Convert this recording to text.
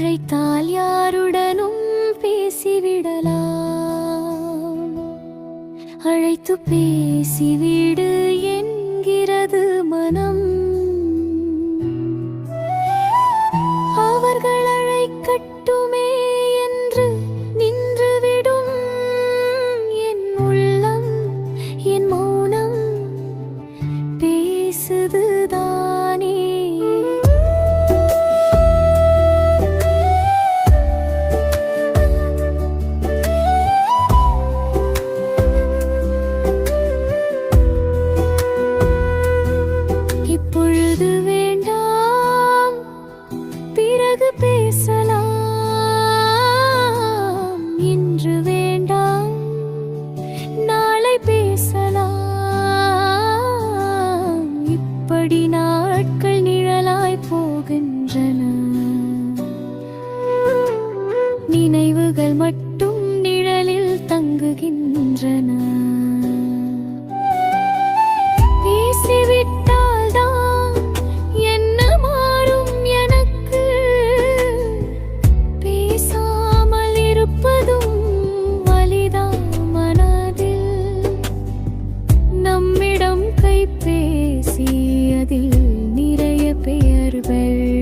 அழைத்தால் யாருடனும் பேசிவிடலாம். அழைத்து பேசிவிடு என்கிறது மனம். அவர்கள் அழைக்கட்டுமே என்று நின்றுவிடும் என் உள்ளம் என் மௌனம். பேசுதுதான். பிறகு பேச பேசி அதில் நிறைய பெயர்கள்.